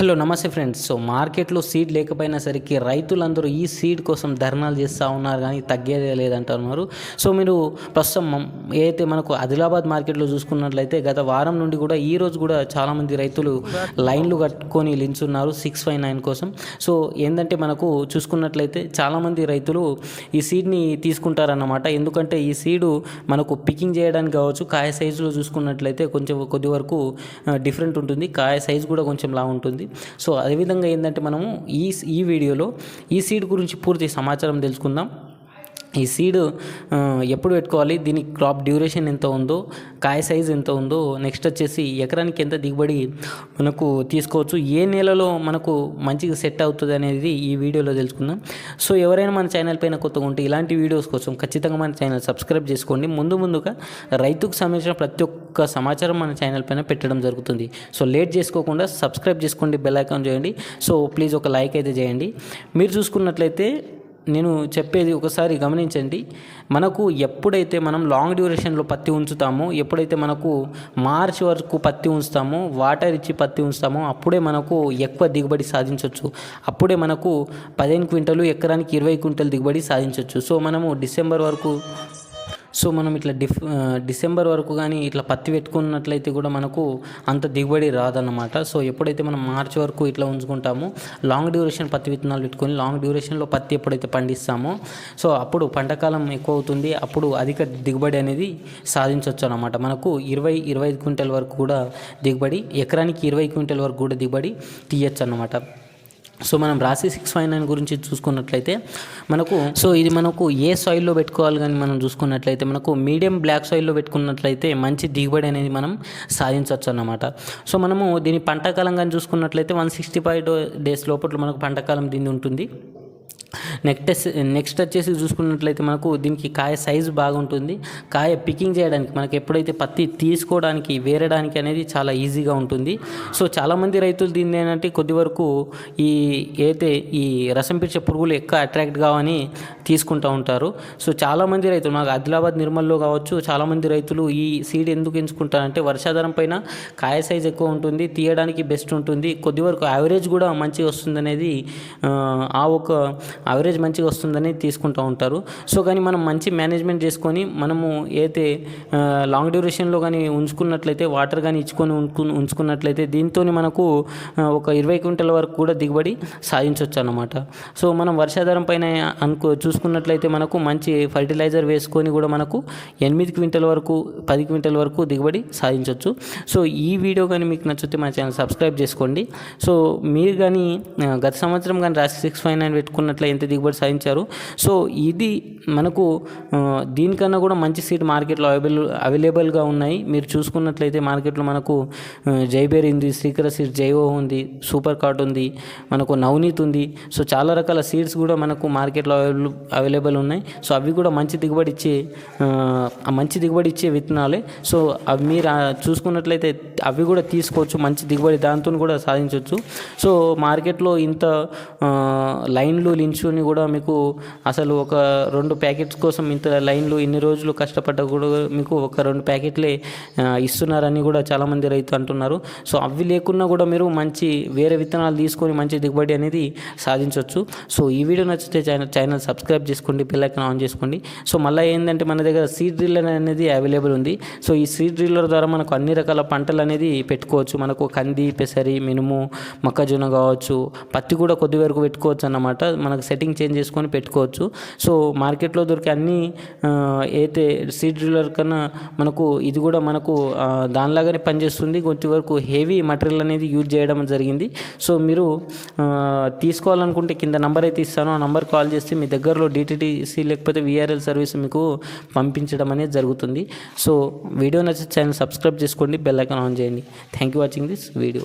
Hello నమస్తే friends. So మార్కెట్లో seed లేకపోయినా సరికి రైతులందరూ ఈ సీడ్ కోసం ధర్నాలు చేస్తూ ఉన్నారు కానీ తగ్గేదే లేదంటున్నారు. సో మీరు ప్రస్తుతం ఏదైతే మనకు ఆదిలాబాద్ మార్కెట్లో చూసుకున్నట్లయితే గత వారం నుండి కూడా ఈ రోజు కూడా చాలామంది రైతులు లైన్లు కట్టుకొని నిల్చున్నారు సిక్స్ ఫైవ్ నైన్ కోసం. సో ఏంటంటే మనకు చూసుకున్నట్లయితే చాలామంది రైతులు ఈ సీడ్ని తీసుకుంటారన్నమాట. ఎందుకంటే ఈ సీడు మనకు పికింగ్ చేయడానికి కావచ్చు కాయ సైజులో చూసుకున్నట్లయితే కొంచెం కొద్ది వరకు డిఫరెంట్ ఉంటుంది. కాయ సైజు కూడా కొంచెం లా ఉంటుంది. సో అదేవిధంగా ఏంటంటే మనము ఈ ఈ వీడియోలో ఈ సీడ్ గురించి పూర్తి సమాచారం తెలుసుకుందాం. ఈ సీడ్ ఎప్పుడు పెట్టుకోవాలి? దీని క్రాప్ డ్యూరేషన్ ఎంత ఉందో కాయ సైజ్ ఎంత ఉందో నెక్స్ట్ వచ్చేసి ఎకరానికి ఎంత దిగుబడి మనకు తీసుకోవచ్చు? ఏ నెలలో మనకు మంచిగా సెట్ అవుతుంది అనేది ఈ వీడియోలో తెలుసుకుందాం. సో ఎవరైనా మన ఛానల్ పైన కొత్తగా ఉంటే ఇలాంటి వీడియోస్ కోసం ఖచ్చితంగా మన ఛానల్ సబ్స్క్రైబ్ చేసుకోండి. ముందు ముందుగా రైతుకు సంబంధించిన ప్రతి ఒక్క సమాచారం మన ఛానల్ పైన పెట్టడం జరుగుతుంది. సో లేట్ చేసుకోకుండా సబ్స్క్రైబ్ చేసుకోండి బెల్ ఐకాన్ చేయండి. సో ప్లీజ్ ఒక లైక్ అయితే చేయండి. మీరు చూసుకున్నట్లయితే నేను చెప్పేది ఒకసారి గమనించండి. మనకు ఎప్పుడైతే మనం లాంగ్ డ్యూరేషన్లో పత్తి ఉంచుతామో ఎప్పుడైతే మనకు మార్చ్ వరకు పత్తి ఉంచుతామో వాటర్ ఇచ్చి పత్తి ఉంచుతామో అప్పుడే మనకు ఎక్కువ దిగుబడి సాధించవచ్చు అప్పుడే మనకు పదిహేను క్వింటలు ఎకరానికి ఇరవై క్వింటలు దిగుబడి సాధించవచ్చు సో మనము డిసెంబర్ వరకు సో మనం ఇట్లా డిఫ్ డిసెంబర్ వరకు కానీ ఇట్లా పత్తి పెట్టుకున్నట్లయితే కూడా మనకు అంత దిగుబడి రాదన్నమాట. సో ఎప్పుడైతే మనం మార్చి వరకు ఇట్లా ఉంచుకుంటామో లాంగ్ డ్యూరేషన్ పత్తి విత్తనాలు పెట్టుకొని లాంగ్ డ్యూరేషన్లో పత్తి ఎప్పుడైతే పండిస్తామో సో అప్పుడు పంటకాలం ఎక్కువ అవుతుంది అప్పుడు అధిక దిగుబడి అనేది సాధించవచ్చు అనమాట మనకు ఇరవై ఇరవై ఐదు క్వింటల్ వరకు కూడా దిగుబడి ఎకరానికి ఇరవై క్వింటల్ వరకు కూడా దిగుబడి తీయచ్చు అన్నమాట సో మనం రాసి సిక్స్ ఫైవ్ నైన్ గురించి చూసుకున్నట్లయితే మనకు సో ఇది మనకు ఏ సాయిల్లో పెట్టుకోవాలి కానీ మనం చూసుకున్నట్లయితే మనకు మీడియం బ్లాక్ సాయిల్లో పెట్టుకున్నట్లయితే మంచి దిగుబడి అనేది మనం సాధించవచ్చు అన్నమాట. సో మనము దీని పంటకాలం కానీ చూసుకున్నట్లయితే వన్ సిక్స్టీ ఫైవ్ డేస్ లోపల మనకు పంటకాలం దీన్ని ఉంటుంది. నెక్స్ట్ నెక్స్ట్ వచ్చేసి చూసుకున్నట్లయితే మనకు దీనికి కాయ సైజు బాగుంటుంది. కాయ పికింగ్ చేయడానికి మనకి ఎప్పుడైతే పత్తి తీసుకోవడానికి వేరడానికి అనేది చాలా ఈజీగా ఉంటుంది. సో చాలామంది రైతులు దీన్ని ఏంటంటే కొద్ది వరకు ఈ అయితే ఈ రసం పిచ్చే పురుగులు ఎక్కువ అట్రాక్ట్ కావని తీసుకుంటూ ఉంటారు. సో చాలామంది రైతులు నాకు ఆదిలాబాద్ నిర్మల్లో కావచ్చు చాలామంది రైతులు ఈ సీడ్ ఎందుకు ఎంచుకుంటారంటే వర్షాధారం పైన కాయ సైజ్ ఎక్కువ ఉంటుంది తీయడానికి బెస్ట్ ఉంటుంది. కొద్ది వరకు యావరేజ్ కూడా మంచిగా వస్తుంది అనేది ఆ ఒక యావరేజ్ మంచిగా వస్తుందని తీసుకుంటూ ఉంటారు. సో కానీ మనం మంచి మేనేజ్మెంట్ చేసుకొని మనము అయితే లాంగ్ డ్యూరేషన్లో కానీ ఉంచుకున్నట్లయితే వాటర్ కానీ ఇచ్చుకొని ఉంచుకున్నట్లయితే దీంతో మనకు ఒక ఇరవై క్వింటల్ వరకు కూడా దిగుబడి సాధించవచ్చు అన్నమాట సో మనం వర్షాధారం పైన అనుకో చూసుకున్నట్లయితే మనకు మంచి ఫర్టిలైజర్ వేసుకొని కూడా మనకు ఎనిమిది క్వింటల్ వరకు పది క్వింటల్ వరకు దిగుబడి సాధించవచ్చు సో ఈ వీడియో కానీ మీకు నచ్చితే మా ఛానల్ సబ్స్క్రైబ్ చేసుకోండి. సో మీరు కానీ గత సంవత్సరం కానీ రాసి సిక్స్ ఫైవ్ నైన్ పెట్టుకున్నట్లయితే ఎంత దిగుబడి సాధించారు. సో ఇది మనకు దీనికన్నా కూడా మంచి సీడ్ మార్కెట్లో అవైలబుల్ అవైలబుల్గా ఉన్నాయి. మీరు చూసుకున్నట్లయితే మార్కెట్లో మనకు జైబేర్ ఉంది శ్రీకర సీడ్ జైవో ఉంది సూపర్ కార్ట్ ఉంది మనకు నవనీత్ ఉంది. సో చాలా రకాల సీడ్స్ కూడా మనకు మార్కెట్లో అవైలబుల్ అవైలబుల్ ఉన్నాయి. సో అవి కూడా మంచి దిగుబడి ఇచ్చే మంచి దిగుబడి ఇచ్చే విత్తనాలే. సో అవి మీరు చూసుకున్నట్లయితే అవి కూడా తీసుకోవచ్చు. మంచి దిగుబడి దాంతో కూడా సాధించవచ్చు సో మార్కెట్లో ఇంత లైన్లు లైన్లు లించుని కూడా మీకు అసలు ఒక రెండు ప్యాకెట్స్ కోసం ఇంత లైన్లు ఇన్ని రోజులు కష్టపడ్డ కూడా మీకు ఒక రెండు ప్యాకెట్లే ఇస్తున్నారని కూడా చాలామంది రైతు అంటున్నారు. సో అవి లేకున్నా కూడా మీరు మంచి వేరే విత్తనాలు తీసుకొని మంచి దిగుబడి అనేది సాధించవచ్చు సో ఈ వీడియో నచ్చితే ఛానల్ ఛానల్ సబ్స్క్రైబ్ చేసుకోండి బెల్ ఆన్ చేసుకోండి. సో మళ్ళీ ఏంటంటే మన దగ్గర సీడ్ డ్రిల్లర్ అనేది అవైలబుల్ ఉంది. సో ఈ సీడ్ డ్రిల్లర్ ద్వారా మనకు అన్ని రకాల పంటలు అనేది పెట్టుకోవచ్చు. మనకు కంది పెసరి మినుము మొక్కజొన్న కావచ్చు పత్తి కూడా కొద్ది వరకు పెట్టుకోవచ్చు అన్నమాట. మనకు సెట్టింగ్ చేంజ్ చేసుకొని పెట్టుకోవచ్చు. సో మార్కెట్లో దొరికే అన్ని అయితే సీడ్ డ్రిల్లర్ కన్నా మనకు ఇది కూడా మనకు దానిలాగానే పనిచేస్తుంది. కొంచెం వరకు హెవీ మటీరియల్ అనేది యూజ్ చేయడం జరిగింది. సో మీరు తీసుకోవాలనుకుంటే కింద నంబర్ అయితే ఇస్తాను. ఆ నంబర్ కాల్ చేస్తే మీ దగ్గరలో డిటిటిసి లేకపోతే విఆర్ఎల్ సర్వీస్ మీకు పంపించడం అనేది జరుగుతుంది. సో వీడియో నచ్చితే ఛానల్ సబ్స్క్రైబ్ చేసుకోండి బెల్ ఐకాన్ ఆన్ చేయండి. Thank you watching this video